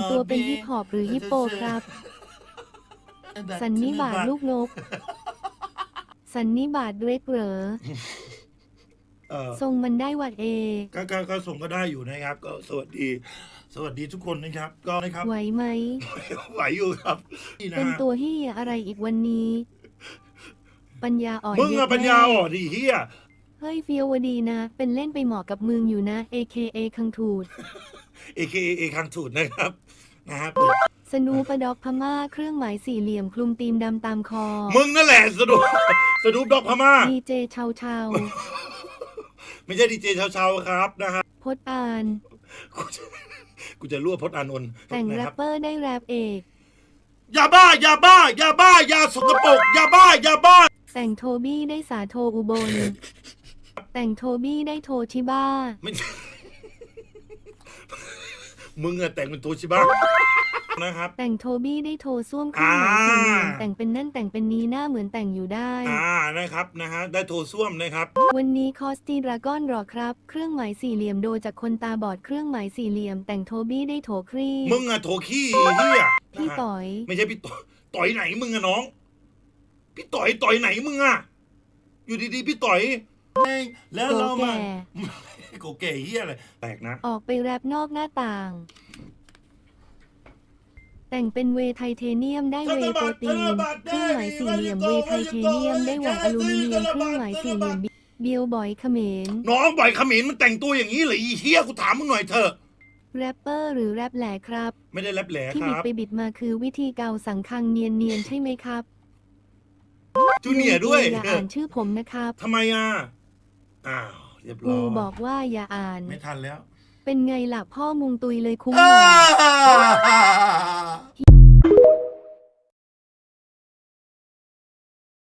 งตัวเป็นฮิปฮอปหรือฮิปโปครับ สันนิบาตลูกนก สันนิบาตเล็กเหรอเออทรงมันได้วัดเอ ก็ก็ก็ส่งก็ได้อยู่นะครับ ก็สวัสดี สวัสดีทุกคนนะครับ ก็นะครับ ไหวไหม ไหวอยู่ครับนี่นะเป็นฮะตัวเฮียอะไรอีกวันนี้ ปัญญาอ่อนมึงเย็อะดปัญญาแม่อ่อนดิเฮียเฮ้ยเฟียววดีนะ เป็นเล่นไปเหมาะกับมึงอยู่นะ AKA คังถูด AKA เอคังสูตรนะครับนะครับ สนูปะดอกพม่าเครื่องหมายสี่เหลี่ยมคลุมตีมดำตามคอมึงนั่นแหละสนุปสนุปดอกพม่า ดีเจชาวชาวไม่ใช่ดีเจเช้าๆครับนะฮะพดอาน กูจะกูจะรวบพจน์อานนท์แต่งนะแรคปเปอร์ได้แรปเอก ยาบ้ายาบ้ายาบ้ายาสกปรกยาบ้ายาบ้า แต่งโทบี้ได้สาโทอุบล แต่งโทบี้ได้โทชิบ้า ไม่ มึงอะแต่งเป็นโตชิบ้านะครับ แต่งโทบี้ได้โทส้วมเครื่องหมายสี่เหลี่ยมอ่า แต่งเป็นนั่นแต่งเป็นนี้หน้าเหมือนแต่งอยู่ได้ อ่านะครับนะฮะได้โทส้วมนะครับ วันนี้คอสตีดราก้อนหรอครับ เครื่องหมายสี่เหลี่ยมโดจากคนตาบอดเครื่องหมายสี่เหลี่ยม แต่งโทบี้ได้โถครีมึงอะโถขี้เฮียพี่นะฮะต่อย ไม่ใช่พี่ต่อยต่อยไหนมึงอะน้อง พี่ต่อยต่อยไหนมึงอะอยู่ดีๆ พี่ต่อย แล้วโกเรามาแก่โกแก่เฮียอะไรแปลกนะ ออกไปแรปนอกหน้าต่าง แต่งเป็นเวย์ไทเทเนียมได้เวย์โปรตีนเครื่องหมายสี่เหลี่ยมเวย์ไทเทเนียมได้แหวนอลูมิเนียมเครื่องหมายสี่เหลี่ยมเบียวบอยเขมรน้องบ่อยเขมิ้นมันแต่งตัวอย่างนี้เหรออีเฮียกูถามมึงหน่อยเถอะแรปเปอร์หรือแรปแหล่ครับ ไม่ได้แลบแหลที่คบิดรับไปบิดมาคือวิธีเกาสังคังเนียนเนียนๆใช่ไหมครับจูเนียร์ด้วยอย่าอ่านชื่อผมนะครับทำไมอะอ้าว เรียบร้กูอยบอกว่าอย่าอ่าน ไม่ทันแล้วเป็นไงล่ะพ่อมุงตุยเลยคุ้มอ่าหน่อย